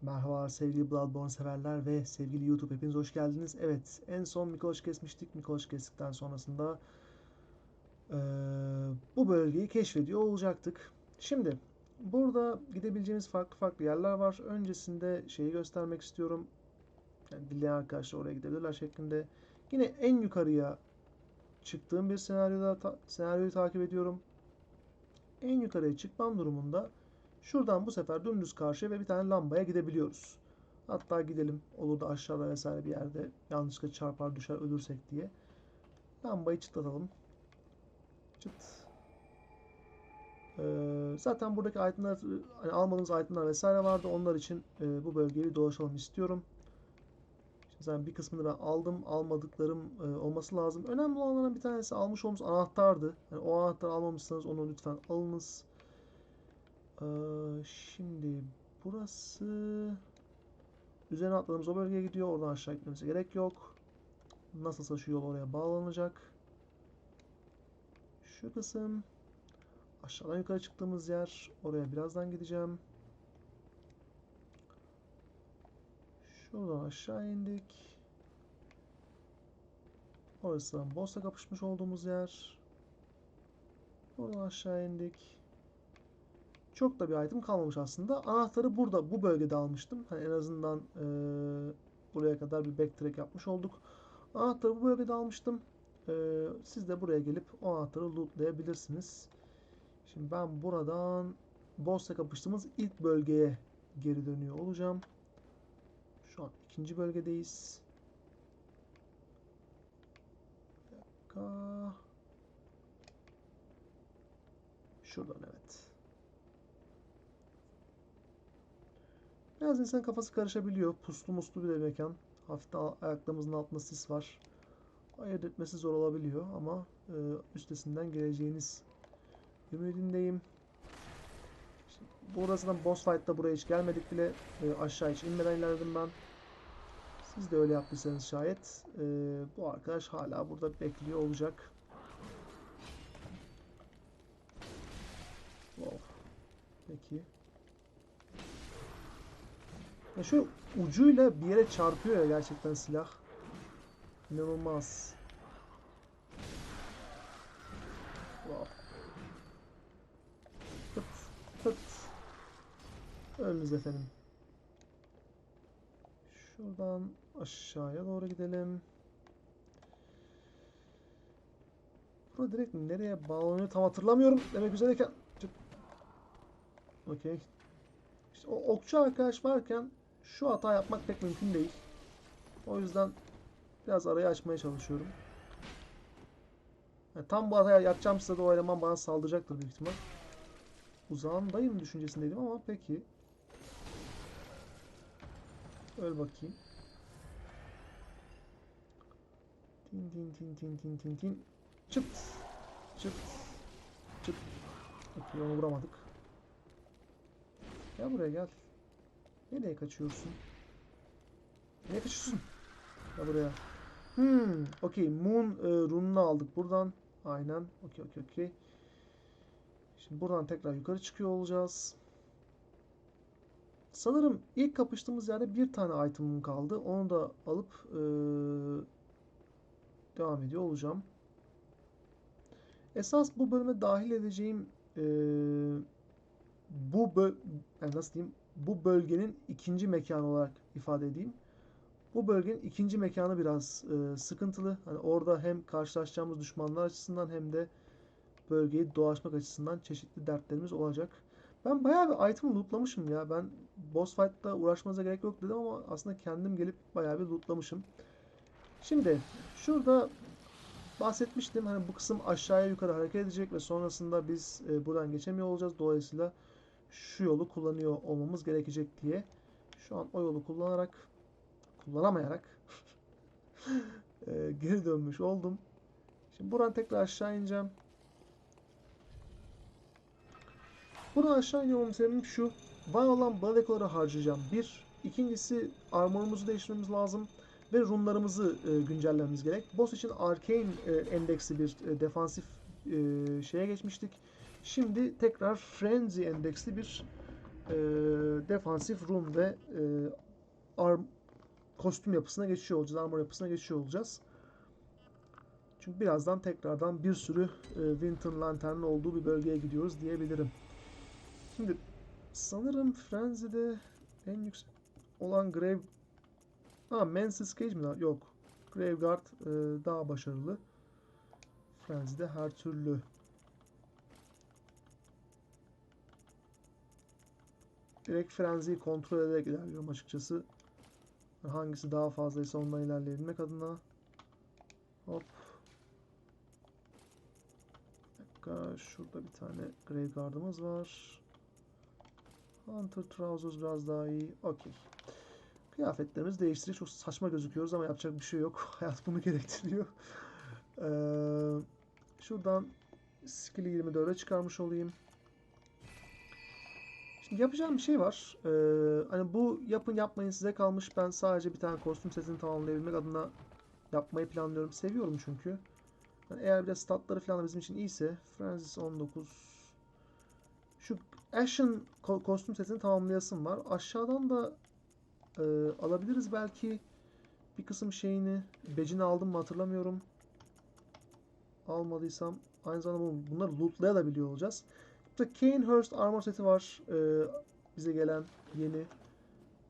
Merhaba sevgili Bloodborne severler ve sevgili YouTube hepiniz hoş geldiniz. Evet en son Mikoş kesmiştik. Mikoş kestikten sonrasında eee, bu bölgeyi keşfediyor olacaktık. Şimdi burada gidebileceğimiz farklı farklı yerler var. Öncesinde şeyi göstermek istiyorum. Yani dileyen arkadaşlar oraya gidebilirler şeklinde. Yine en yukarıya çıktığım bir senaryoda ta- senaryoyu takip ediyorum. En yukarıya çıkmam durumunda Şuradan bu sefer dümdüz karşıya ve bir tane lambaya gidebiliyoruz. Hatta gidelim. Olur da aşağıda vesaire bir yerde yanlışlıkla çarpar düşer ölürsek diye. Lambayı çıtlatalım. Çıt. Ee, zaten buradaki itemler, hani almadığımız itemler vesaire vardı. Onlar için e, bu bölgeyi dolaşalım istiyorum. Şimdi zaten bir kısmını ben aldım. Almadıklarım e, olması lazım. Önemli olanlardan bir tanesi almış olduğumuz anahtardı. Yani o anahtarı almamışsanız onu lütfen alınız. Ee, şimdi burası üzerine atladığımız o bölgeye gidiyor. Oradan aşağı gitmemize gerek yok. Nasılsa şu yol oraya bağlanacak. Şu kısım aşağıdan yukarı çıktığımız yer. Oraya birazdan gideceğim. Şuradan aşağı indik. Orası boss'la kapışmış olduğumuz yer. Buradan aşağı indik. Çok da bir item kalmamış aslında. Anahtarı burada, bu bölgede almıştım. Hani en azından eee, buraya kadar bir backtrack yapmış olduk. Anahtarı bu bölgede almıştım. Eee, siz de buraya gelip o anahtarı lootlayabilirsiniz. Şimdi ben buradan boss'la kapıştığımız ilk bölgeye geri dönüyor olacağım. Şu an ikinci bölgedeyiz. Bir dakika. Şuradan evet. Biraz insan kafası karışabiliyor. Puslu muslu bir mekan. Hafiften a- ayaklarımızın altında sis var. Ayırt etmesi zor olabiliyor ama e, üstesinden geleceğiniz ümidindeyim. Şimdi burasından boss fight'ta buraya hiç gelmedik bile. E, aşağı hiç inmeden ilerledim ben. Siz de öyle yaptıysanız şayet e, bu arkadaş hala burada bekliyor olacak. Wow. Peki. Ya şu ucuyla bir yere çarpıyor ya gerçekten silah. İnanılmaz. Wow. Pıt pıt. Önünüz efendim. Şuradan aşağıya doğru gidelim. Burada direkt nereye bağlanıyor tam hatırlamıyorum. Demek üzereyken... Okey. İşte o okçu arkadaş varken şu hata yapmak pek mümkün değil. O yüzden biraz arayı açmaya çalışıyorum. Yani tam bu hatayı yapacağım sırada o eleman bana saldıracaktır büyük ihtimal. Uzağındayım düşüncesindeydim ama peki. Öl bakayım. Tin tin tin tin tin tin tin. Çıt. Çıt. Çıt. Okey onu vuramadık. Gel buraya gel. Nereye kaçıyorsun? Nereye kaçıyorsun? Gel buraya. Hmm, okey. Moon e, rununu aldık buradan. Aynen. Okey, okey, okey. Şimdi buradan tekrar yukarı çıkıyor olacağız. Sanırım ilk kapıştığımız yerde bir tane item'ım kaldı. Onu da alıp e, devam ediyor olacağım. Esas bu bölüme dahil edeceğim e, bu böl yani nasıl diyeyim bu bölgenin ikinci mekanı olarak ifade edeyim. Bu bölgenin ikinci mekanı biraz e, sıkıntılı. Hani orada hem karşılaşacağımız düşmanlar açısından hem de bölgeyi dolaşmak açısından çeşitli dertlerimiz olacak. Ben bayağı bir item lootlamışım ya. Ben boss fight'ta uğraşmanıza gerek yok dedim ama aslında kendim gelip bayağı bir lootlamışım. Şimdi şurada bahsetmiştim. Hani bu kısım aşağıya yukarı hareket edecek ve sonrasında biz e, buradan geçemiyor olacağız. Dolayısıyla şu yolu kullanıyor olmamız gerekecek diye. Şu an o yolu kullanarak kullanamayarak e, geri dönmüş oldum. Şimdi buradan tekrar aşağı ineceğim. Buradan aşağı iniyorum sebebim şu. Var olan bana dekoları harcayacağım. Bir. İkincisi armorumuzu değiştirmemiz lazım. Ve runlarımızı e, güncellememiz gerek. Boss için arcane e, endeksli bir e, defansif e, şeye geçmiştik. Şimdi tekrar frenzy endeksli bir e, defansif room ve e, arm, kostüm yapısına geçiyor olacağız. Armor yapısına geçiyor olacağız. Çünkü birazdan tekrardan bir sürü e, Winter Lantern'ın olduğu bir bölgeye gidiyoruz diyebilirim. Şimdi sanırım Frenzy'de en yüksek olan Grave... Ha Mansis Cage mi? Yok. Graveguard e, daha başarılı. Frenzy'de her türlü. Direkt Frenzy'yi kontrol ederek ilerliyorum açıkçası. Hangisi daha fazlaysa ondan ilerleyebilmek adına. Hop. Bir dakika. Şurada bir tane Graveguard'ımız var. Hunter Trousers biraz daha iyi. Okey. Kıyafetlerimizi değiştirdik. Çok saçma gözüküyoruz ama yapacak bir şey yok. Hayat bunu gerektiriyor. Ee, şuradan skill'i 24'e çıkarmış olayım. Şimdi yapacağım bir şey var. Ee, hani bu yapın yapmayın size kalmış. Ben sadece bir tane kostüm setini tamamlayabilmek adına yapmayı planlıyorum. Seviyorum çünkü. Yani eğer bir de statları falan bizim için iyiyse Francis 19 şu Ashen ko- kostüm setini tamamlayasım var. Aşağıdan da e, alabiliriz belki bir kısım şeyini. Becini aldım mı hatırlamıyorum. Almadıysam aynı zamanda bu- bunları lootlayabiliyor olacağız. Burada Kanehurst armor seti var. e, bize gelen yeni.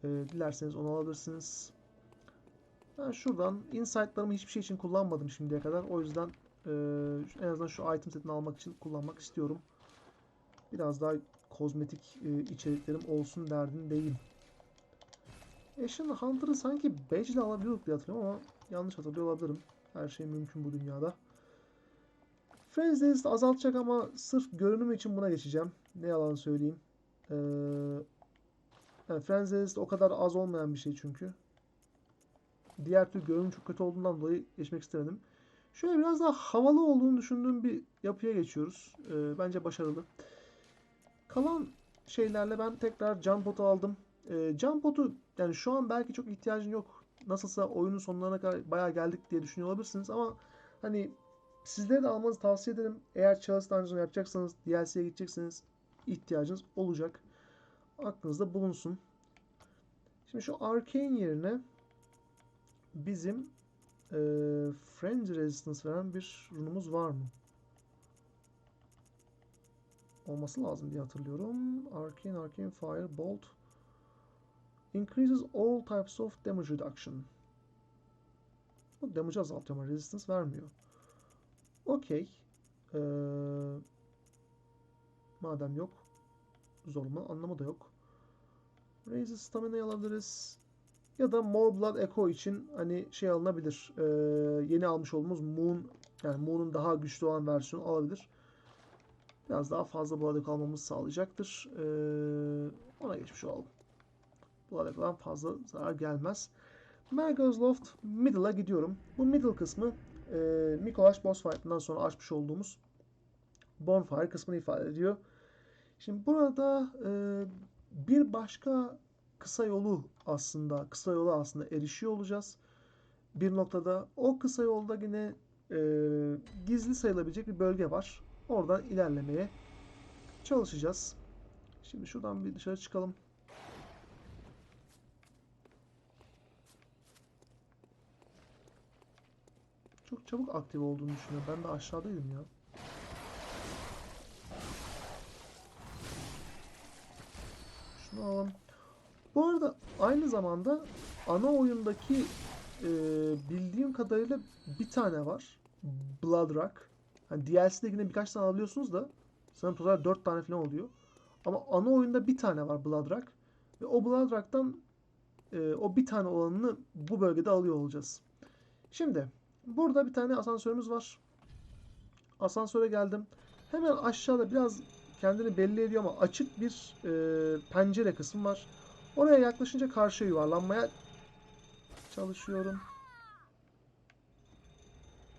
E, dilerseniz onu alabilirsiniz. Ben şuradan insight'larımı hiçbir şey için kullanmadım şimdiye kadar. O yüzden e, en azından şu item setini almak için kullanmak istiyorum. Biraz daha kozmetik e, içeriklerim olsun derdindeyim. Ashen Hunter'ı sanki badge ile alabiliyorduk diye hatırlıyorum ama yanlış hatırlıyor olabilirim. Her şey mümkün bu dünyada. Frenzy'de azaltacak ama sırf görünümü için buna geçeceğim. Ne yalan söyleyeyim. Ee, yani Frenzy'de o kadar az olmayan bir şey çünkü. Diğer türlü görünüm çok kötü olduğundan dolayı geçmek istemedim. Şöyle biraz daha havalı olduğunu düşündüğüm bir yapıya geçiyoruz. Ee, bence başarılı. Kalan şeylerle ben tekrar jump potu aldım. Ee, jump potu yani şu an belki çok ihtiyacın yok. Nasılsa oyunun sonlarına kadar bayağı geldik diye düşünüyor olabilirsiniz ama hani sizlere de almanızı tavsiye ederim. Eğer Chalice Dungeon yapacaksanız, DLC'ye gidecekseniz ihtiyacınız olacak. Aklınızda bulunsun. Şimdi şu Arcane yerine bizim e, Frenzy Resistance veren bir runumuz var mı? Olması lazım diye hatırlıyorum. Arcane, Arcane Fire, Bolt. Increases all types of damage reduction. Bu damage azaltıyor ama resistance vermiyor. Okey. Ee, madem yok. Zorlama anlamı da yok. Raise stamina'yı alabiliriz. Ya da More Blood Echo için hani şey alınabilir. Ee, yeni almış olduğumuz Moon yani Moon'un daha güçlü olan versiyonu alabilir. Biraz daha fazla Blood Echo almamızı sağlayacaktır. Ee, ona geçmiş olalım. Blood Echo'dan fazla zarar gelmez. Mergo's Loft Middle'a gidiyorum. Bu middle kısmı e, Mikolaş Boss Fight'ından sonra açmış olduğumuz Bonfire kısmını ifade ediyor. Şimdi burada e, bir başka kısa yolu aslında kısa yola aslında erişiyor olacağız. Bir noktada o kısa yolda yine e, gizli sayılabilecek bir bölge var. Oradan ilerlemeye çalışacağız. Şimdi şuradan bir dışarı çıkalım. Çok çabuk aktif olduğunu düşünüyorum. Ben de aşağıdaydım ya. Şunu alalım. Bu arada aynı zamanda ana oyundaki e, bildiğim kadarıyla bir tane var. Blood Rock. Hani DLC'de yine birkaç tane alıyorsunuz da sanırım total 4 tane falan oluyor. Ama ana oyunda bir tane var Blood Rock. Ve o Blood Rock'tan e, o bir tane olanını bu bölgede alıyor olacağız. Şimdi Burada bir tane asansörümüz var. Asansöre geldim. Hemen aşağıda biraz kendini belli ediyor ama açık bir e, pencere kısmı var. Oraya yaklaşınca karşıya yuvarlanmaya çalışıyorum.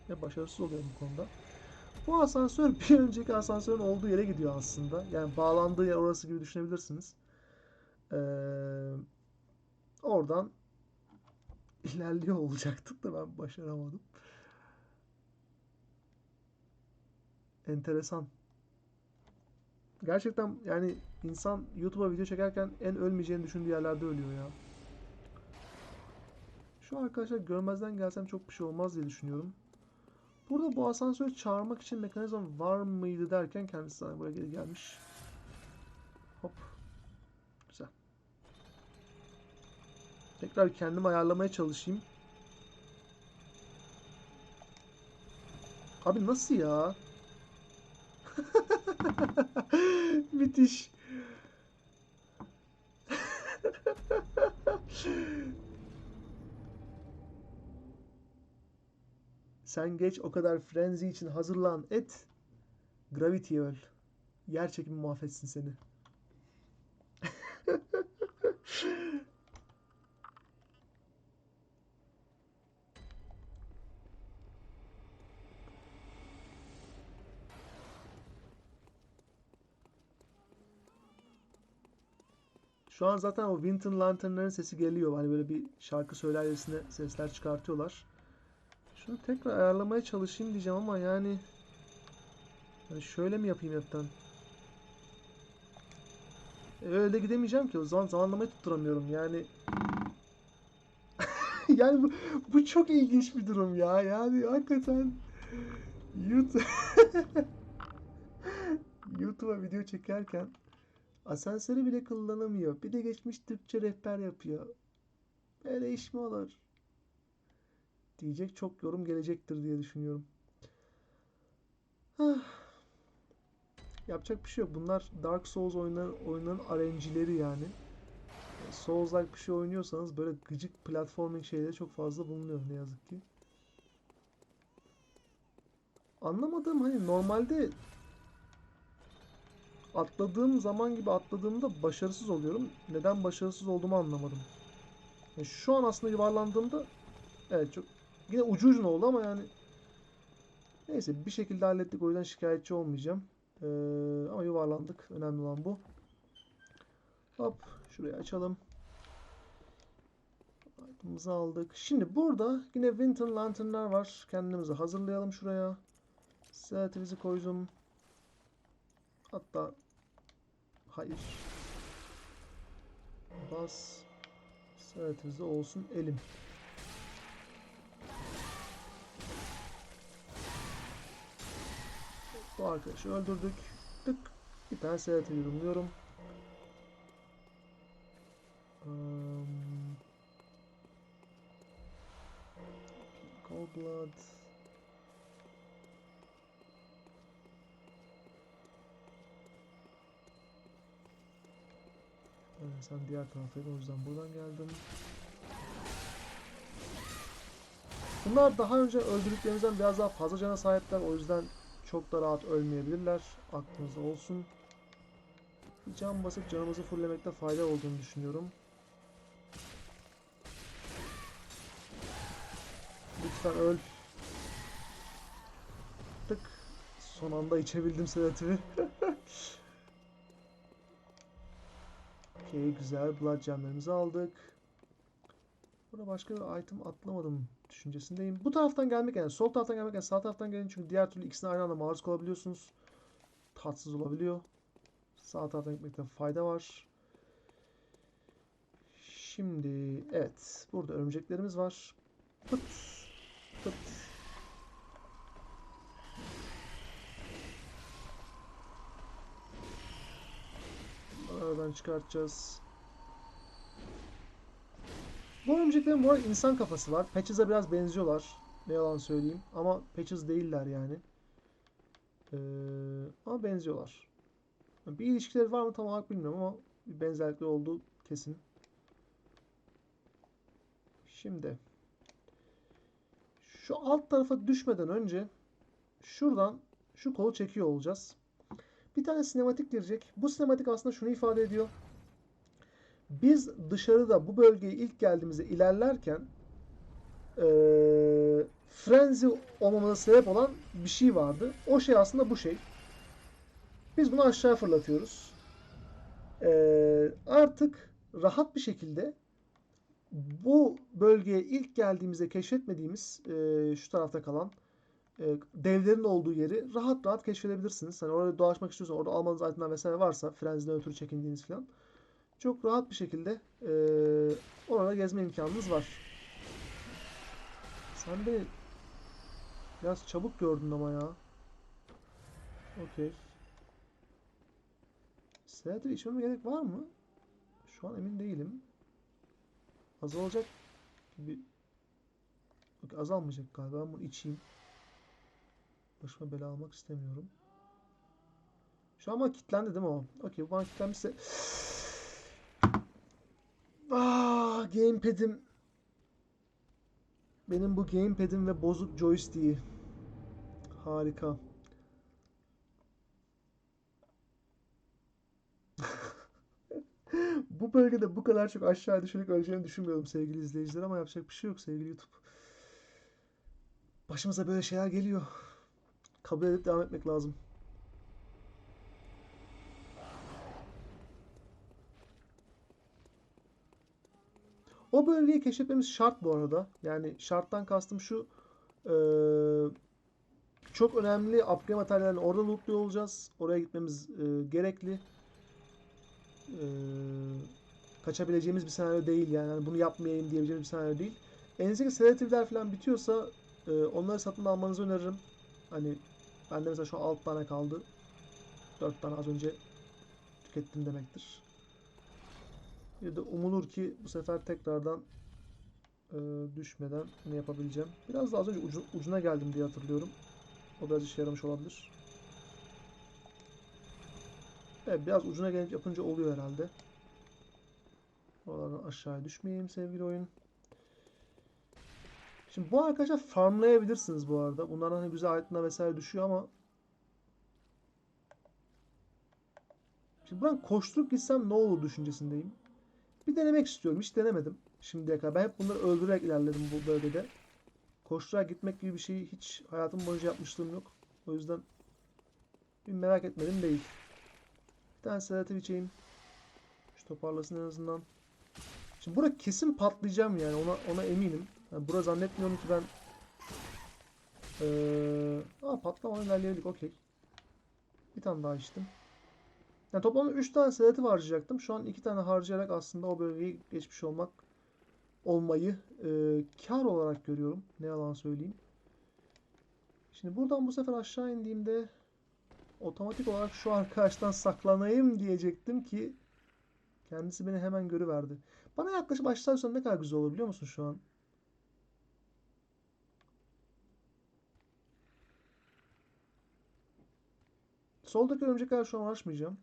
Ve başarısız oluyorum bu konuda. Bu asansör bir önceki asansörün olduğu yere gidiyor aslında. Yani bağlandığı yer orası gibi düşünebilirsiniz. Ee, oradan ilerliyor olacaktık da ben başaramadım. Enteresan. Gerçekten yani insan YouTube'a video çekerken en ölmeyeceğini düşündüğü yerlerde ölüyor ya. Şu arkadaşlar görmezden gelsem çok bir şey olmaz diye düşünüyorum. Burada bu asansörü çağırmak için mekanizma var mıydı derken kendisi buraya geri gelmiş. Hop. Güzel. Tekrar kendimi ayarlamaya çalışayım. Abi nasıl ya? Müthiş. Sen geç o kadar frenzi için hazırlan et. Gravity'ye öl. Yer çekimi mahvetsin seni. Şu an zaten o Winter Lantern'ların sesi geliyor. Hani böyle bir şarkı söylercesine sesler çıkartıyorlar. Şunu tekrar ayarlamaya çalışayım diyeceğim ama yani, yani şöyle mi yapayım hepten? E, öyle de gidemeyeceğim ki. O zaman zamanlamayı tutturamıyorum. Yani yani bu, bu çok ilginç bir durum ya. Yani hakikaten YouTube YouTube'a video çekerken asansörü bile kullanamıyor. Bir de geçmiş Türkçe rehber yapıyor. Böyle iş mi olur? Diyecek çok yorum gelecektir diye düşünüyorum. Ah. Yapacak bir şey yok. Bunlar Dark Souls oyunları, oyunların RNG'leri yani. Souls-like bir şey oynuyorsanız böyle gıcık platforming şeyleri çok fazla bulunuyor ne yazık ki. Anlamadığım hani normalde atladığım zaman gibi atladığımda başarısız oluyorum. Neden başarısız olduğumu anlamadım. Yani şu an aslında yuvarlandığımda evet çok yine ucu ucuna oldu ama yani neyse bir şekilde hallettik o yüzden şikayetçi olmayacağım. Ee, ama yuvarlandık. Önemli olan bu. Hop şurayı açalım. Item'ımızı aldık. Şimdi burada yine Winter Lantern'lar var. Kendimizi hazırlayalım şuraya. Sedatimizi koydum. Hatta hayır. Bas. Sedatimizde olsun elim. Bu arkadaşı öldürdük. Tık. Bir tane sedati yorumluyorum. Um, Cold Blood. Sen diğer taraftaydın o yüzden buradan geldim. Bunlar daha önce öldürdüklerimizden biraz daha fazla cana sahipler. O yüzden çok da rahat ölmeyebilirler. Aklınızda olsun. Bir can basıp canımızı fulllemekte fayda olduğunu düşünüyorum. Lütfen öl. Tık. Son anda içebildim sedatifi. Okey güzel. Blood gemlerimizi aldık. Burada başka bir item atlamadım düşüncesindeyim. Bu taraftan gelmek yani sol taraftan gelmek yani sağ taraftan gelin çünkü diğer türlü ikisine aynı anda maruz kalabiliyorsunuz. Tatsız olabiliyor. Sağ taraftan gitmekte fayda var. Şimdi evet burada örümceklerimiz var. Pıt pıt. Aradan çıkartacağız. Bu örümceklerin bu arada insan kafası var. Patches'a biraz benziyorlar. Ne yalan söyleyeyim. Ama Patches değiller yani. Ee, ama benziyorlar. Bir ilişkileri var mı tam olarak bilmiyorum ama bir benzerlikleri olduğu kesin. Şimdi şu alt tarafa düşmeden önce şuradan şu kolu çekiyor olacağız. Bir tane sinematik girecek. Bu sinematik aslında şunu ifade ediyor. Biz dışarıda bu bölgeye ilk geldiğimizde ilerlerken e, frenzy olmamıza sebep olan bir şey vardı. O şey aslında bu şey. Biz bunu aşağı fırlatıyoruz. E, artık rahat bir şekilde bu bölgeye ilk geldiğimizde keşfetmediğimiz e, şu tarafta kalan e, devlerin olduğu yeri rahat rahat keşfedebilirsiniz. Hani orada dolaşmak istiyorsan orada almanız itemler vesaire varsa frenziden ötürü çekindiğiniz falan çok rahat bir şekilde e, orada gezme imkanınız var. Sen beni biraz çabuk gördün ama ya. Okey. Seyahatleri içmeme gerek var mı? Şu an emin değilim. Azalacak gibi. Azalmayacak galiba. Ben bunu içeyim. Başıma bela almak istemiyorum. Şu ama kilitlendi değil mi o? Okey bana kilitlenmişse... Ah, gamepad'im. Benim bu gamepad'im ve bozuk joystick'i. Harika. Bu bölgede bu kadar çok aşağı düşerek öleceğimi düşünmüyordum sevgili izleyiciler ama yapacak bir şey yok sevgili YouTube. Başımıza böyle şeyler geliyor. Kabul edip devam etmek lazım. O bölgeyi keşfetmemiz şart bu arada. Yani şarttan kastım şu eee, çok önemli upgrade materyallerini orada lootluyor olacağız. Oraya gitmemiz eee, gerekli. Eee, kaçabileceğimiz bir senaryo değil yani. Hani bunu yapmayayım diyebileceğimiz bir senaryo değil. Elinizdeki sedatifler falan bitiyorsa eee, onları satın almanızı öneririm. Hani bende mesela şu an 6 tane kaldı. 4 tane az önce tükettim demektir. Bir de umulur ki bu sefer tekrardan e, düşmeden ne yapabileceğim. Biraz da az önce ucu- ucuna geldim diye hatırlıyorum. O biraz işe yaramış olabilir. Evet biraz ucuna gelip yapınca oluyor herhalde. Oralardan aşağıya düşmeyeyim sevgili oyun. Şimdi bu arkadaşlar farmlayabilirsiniz bu arada. Bunlardan hani güzel itemler vesaire düşüyor ama Şimdi ben koşturup gitsem ne olur düşüncesindeyim. Bir denemek istiyorum. Hiç denemedim şimdiye kadar. Ben hep bunları öldürerek ilerledim bu bölgede. Koşturarak gitmek gibi bir şeyi hiç hayatım boyunca yapmışlığım yok. O yüzden bir merak etmedim değil. Bir tane sedatif içeyim. Şu toparlasın en azından. Şimdi burada kesin patlayacağım yani ona ona eminim. Yani burada zannetmiyorum ki ben ee, aa, patlamadan ilerleyebildik okey. Bir tane daha içtim. Yani toplamda 3 tane sedatif harcayacaktım. Şu an 2 tane harcayarak aslında o bölgeyi geçmiş olmak olmayı e, kar olarak görüyorum. Ne yalan söyleyeyim. Şimdi buradan bu sefer aşağı indiğimde otomatik olarak şu arkadaştan saklanayım diyecektim ki kendisi beni hemen görüverdi. Bana yaklaşıp aşağı ne kadar güzel olur biliyor musun şu an? Soldaki örümcekler şu an uğraşmayacağım.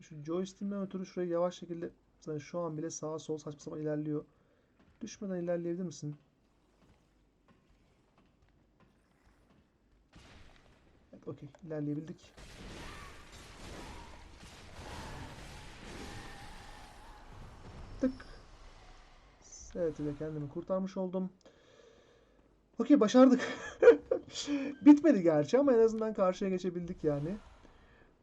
Şu joystick'imden ötürü şurayı yavaş şekilde zaten şu an bile sağa sol saçma sapan ilerliyor. Düşmeden ilerleyebilir misin? Evet okey ilerleyebildik. Tık. Evet ile kendimi kurtarmış oldum. Okey başardık. Bitmedi gerçi ama en azından karşıya geçebildik yani.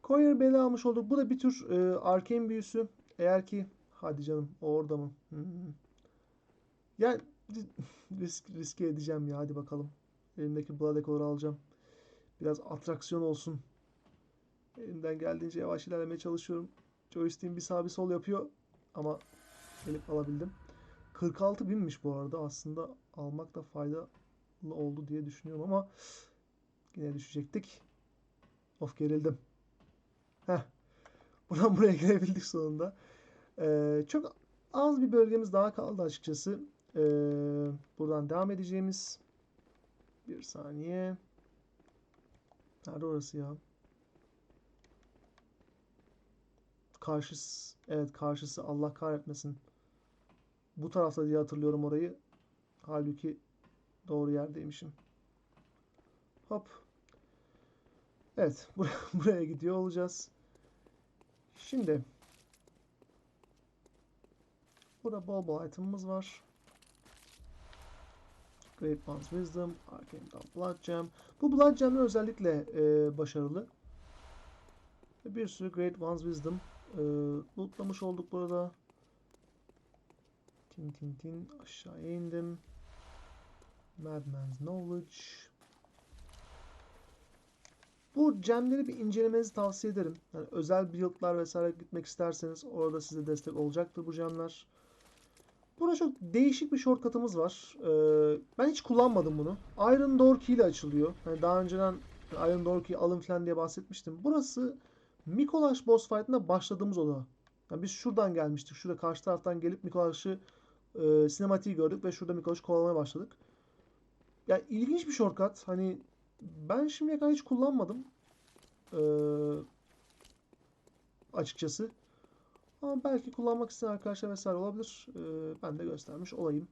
Coyer bela almış olduk. Bu da bir tür e, arcane büyüsü. Eğer ki hadi canım orada mı? Hmm. Yani risk riske edeceğim ya hadi bakalım. Elimdeki Blood Echo'ları alacağım. Biraz atraksiyon olsun. Elimden geldiğince yavaş ilerlemeye çalışıyorum. Joystick'im bir sağ bir sol yapıyor ama gelip alabildim. 46 binmiş bu arada. Aslında almak da faydalı oldu diye düşünüyorum ama yine düşecektik. Of gerildim. Heh. Buradan buraya gelebildik sonunda. Ee, çok az bir bölgemiz daha kaldı açıkçası. Ee, buradan devam edeceğimiz. Bir saniye. Nerede orası ya? Karşısı. Evet karşısı Allah kahretmesin. Bu tarafta diye hatırlıyorum orayı. Halbuki doğru yerdeymişim. Hop. Evet. Buraya, gidiyor olacağız. Şimdi. Burada bol bol item'ımız var. Great One's Wisdom, Arcane'dan Blood Gem. Bu Blood Gem'ler özellikle e, başarılı. Bir sürü Great One's Wisdom e, lootlamış olduk burada. Tin tin tin aşağıya indim. Madman's Knowledge. Bu gemleri bir incelemenizi tavsiye ederim. Yani özel build'lar vesaire gitmek isterseniz orada size destek olacaktır bu gemler. Burada çok değişik bir shortcut'ımız var. Ee, ben hiç kullanmadım bunu. Iron Door Key ile açılıyor. Yani daha önceden Iron Door Key alın falan diye bahsetmiştim. Burası Mikolaş boss fight'ına başladığımız oda. Yani biz şuradan gelmiştik. Şurada karşı taraftan gelip Mikolaş'ı e, sinematiği gördük ve şurada Mikolaş'ı kovalamaya başladık. Yani ilginç bir shortcut. Hani ben şimdiye kadar hiç kullanmadım. Ee, açıkçası. Ama belki kullanmak isteyen arkadaşlar vesaire olabilir. Ee, ben de göstermiş olayım.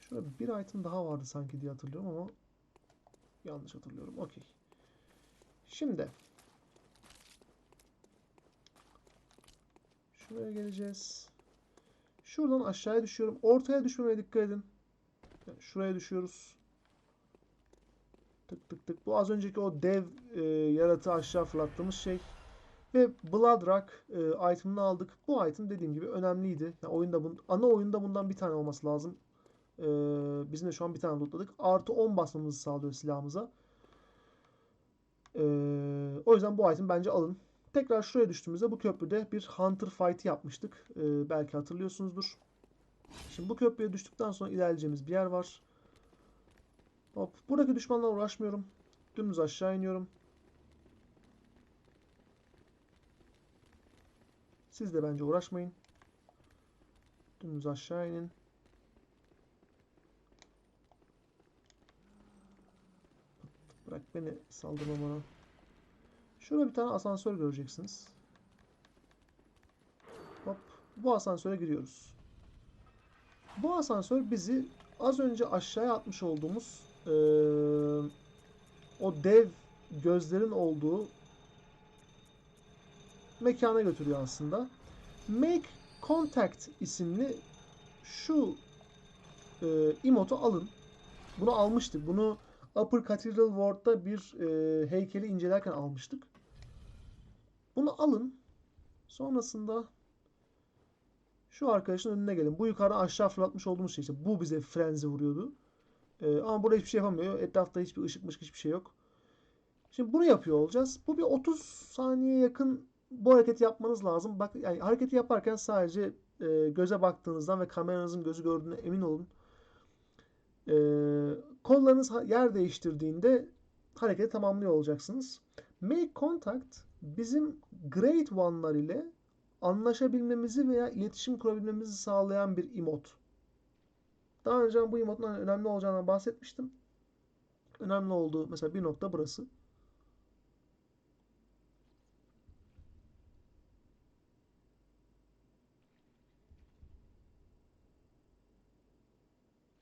Şurada bir item daha vardı sanki diye hatırlıyorum ama yanlış hatırlıyorum. Okey. Şimdi şuraya geleceğiz. Şuradan aşağıya düşüyorum. Ortaya düşmemeye dikkat edin. Şuraya düşüyoruz. Tık tık tık. Bu az önceki o dev e, yaratığı aşağı fırlattığımız şey. Ve Blood Rock e, item'ını aldık. Bu item dediğim gibi önemliydi. Yani oyunda bun, ana oyunda bundan bir tane olması lazım. E, bizim de şu an bir tane lootladık. Artı 10 basmamızı sağlıyor silahımıza. E, o yüzden bu item bence alın. Tekrar şuraya düştüğümüzde bu köprüde bir Hunter fight yapmıştık. E, belki hatırlıyorsunuzdur. Şimdi bu köprüye düştükten sonra ilerleyeceğimiz bir yer var. Hop. Buradaki düşmanlarla uğraşmıyorum. Dümdüz aşağı iniyorum. Siz de bence uğraşmayın. Dümdüz aşağı inin. Bırak beni saldırma bana. Şurada bir tane asansör göreceksiniz. Hop. Bu asansöre giriyoruz. Bu asansör bizi az önce aşağıya atmış olduğumuz eee, o dev gözlerin olduğu mekana götürüyor aslında. Make Contact isimli şu e, emote'u alın. Bunu almıştık. Bunu Upper Cathedral Ward'da bir e, heykeli incelerken almıştık. Bunu alın. Sonrasında şu arkadaşın önüne gelin. Bu yukarı aşağı fırlatmış olduğumuz şey işte. Bu bize frenzi vuruyordu. E, ama burada hiçbir şey yapamıyor. Etrafta hiçbir ışıkmış hiçbir şey yok. Şimdi bunu yapıyor olacağız. Bu bir 30 saniye yakın bu hareketi yapmanız lazım. Bak yani hareketi yaparken sadece e, göze baktığınızdan ve kameranızın gözü gördüğüne emin olun. E, kollarınız yer değiştirdiğinde hareketi tamamlıyor olacaksınız. Make contact bizim Great One'lar ile anlaşabilmemizi veya iletişim kurabilmemizi sağlayan bir emote. Daha önce bu emote'un hani önemli olacağından bahsetmiştim. Önemli olduğu mesela bir nokta burası.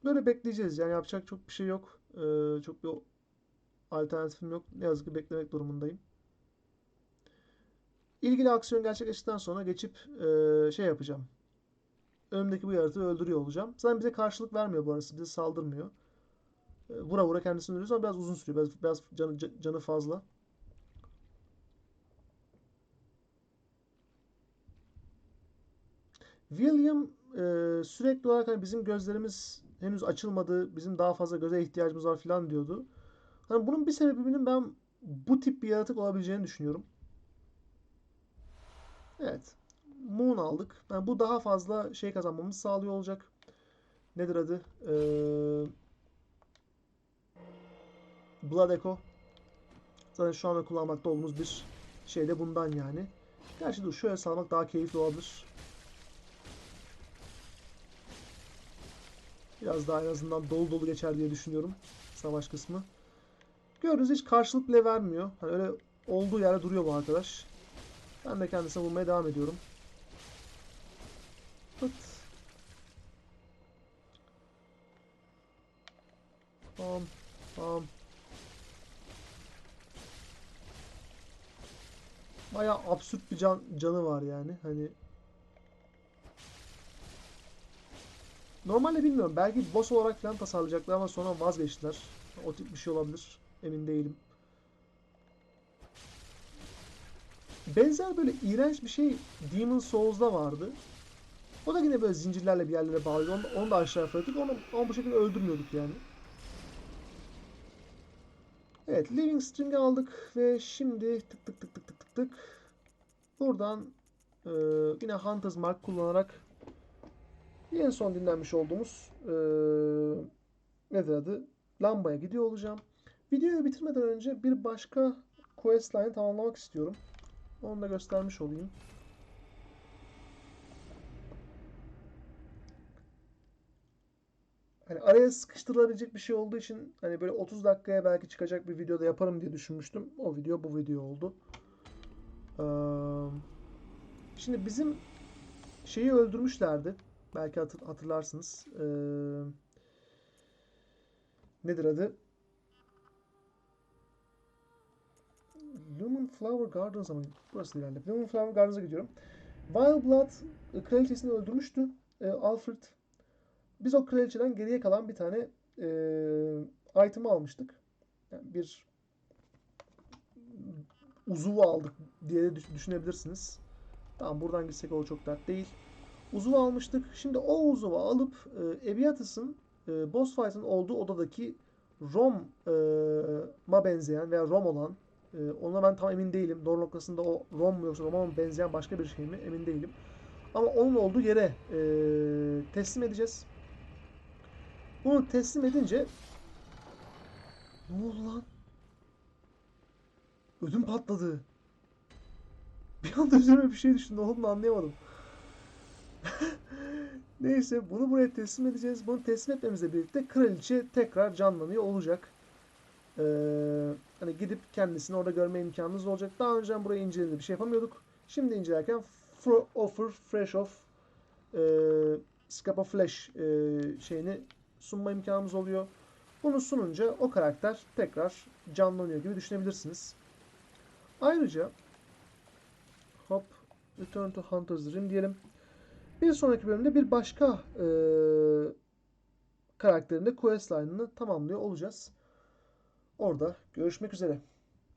Böyle bekleyeceğiz. Yani yapacak çok bir şey yok. Ee, çok bir alternatifim yok. Ne yazık ki beklemek durumundayım. İlgili aksiyon gerçekleştikten sonra geçip e, şey yapacağım. Önümdeki bu yaratığı öldürüyor olacağım. Zaten bize karşılık vermiyor bu arası. Bize saldırmıyor. E, vura vura kendisini öldürüyoruz ama biraz uzun sürüyor. Biraz, biraz canı, ca- canı fazla. William e, sürekli olarak hani bizim gözlerimiz henüz açılmadı, bizim daha fazla göze ihtiyacımız var falan diyordu. Hani bunun bir sebebinin ben bu tip bir yaratık olabileceğini düşünüyorum. Evet. Moon aldık. Yani bu daha fazla şey kazanmamızı sağlıyor olacak. Nedir adı? Ee, Blood Echo. Zaten şu anda kullanmakta olduğumuz bir şey de bundan yani. Gerçi dur şöyle salmak daha keyifli olabilir. Biraz daha en azından dolu dolu geçer diye düşünüyorum savaş kısmı. Gördüğünüz hiç karşılık bile vermiyor. Hani öyle olduğu yerde duruyor bu arkadaş. Ben de kendisine vurmaya devam ediyorum. Pıt. Bam. Bam. Bayağı absürt bir can, canı var yani. Hani Normalde bilmiyorum. Belki boss olarak falan tasarlayacaklar ama sonra vazgeçtiler. O tip bir şey olabilir. Emin değilim. Benzer böyle iğrenç bir şey Demon Souls'da vardı. O da yine böyle zincirlerle bir yerlere bağlıydı. Onu, onu da aşağı fırlattık. Onu, onu bu şekilde öldürmüyorduk yani. Evet, Living String'i aldık ve şimdi tık tık tık tık tık tık tık buradan e, yine Hunter's Mark kullanarak en son dinlenmiş olduğumuz e, nedir adı? Lambaya gidiyor olacağım. Videoyu bitirmeden önce bir başka questline'ı tamamlamak istiyorum. Onu da göstermiş olayım. Hani araya sıkıştırılabilecek bir şey olduğu için hani böyle 30 dakikaya belki çıkacak bir videoda yaparım diye düşünmüştüm. O video bu video oldu. Ee, şimdi bizim şeyi öldürmüşlerdi. Belki hatır- hatırlarsınız. Ee, nedir adı? Lumen Flower Gardens'a mı? Burası ilerle. Lumen Flower Gardens'a gidiyorum. Wild Blood e, kraliçesini öldürmüştü. E, Alfred. Biz o kraliçeden geriye kalan bir tane e, item'ı almıştık. Yani bir uzuvu aldık diye de düş- düşünebilirsiniz. Tamam buradan gitsek o çok dert değil. Uzuvu almıştık. Şimdi o uzuvu alıp e, Eviatus'ın e, boss fight'ın olduğu odadaki Rom'a benzeyen veya Rom olan e, ona ben tam emin değilim. Doğru noktasında o Rom mu yoksa Rom'a mı benzeyen başka bir şey mi emin değilim. Ama onun olduğu yere e, teslim edeceğiz. Bunu teslim edince ne oldu lan? Ödüm patladı. Bir anda üzerime bir şey düştü. Ne olduğunu anlayamadım. Neyse bunu buraya teslim edeceğiz. Bunu teslim etmemizle birlikte kraliçe tekrar canlanıyor olacak. Ee, hani gidip kendisini orada görme imkanınız olacak. Daha önceden burayı incelediğinde bir şey yapamıyorduk. Şimdi incelerken offer fresh off e, Scap of Flash e, şeyini sunma imkanımız oluyor. Bunu sununca o karakter tekrar canlanıyor gibi düşünebilirsiniz. Ayrıca hop Return to Hunter's Rim diyelim. Bir sonraki bölümde bir başka e, karakterin de quest line'ını tamamlıyor olacağız. Orada görüşmek üzere.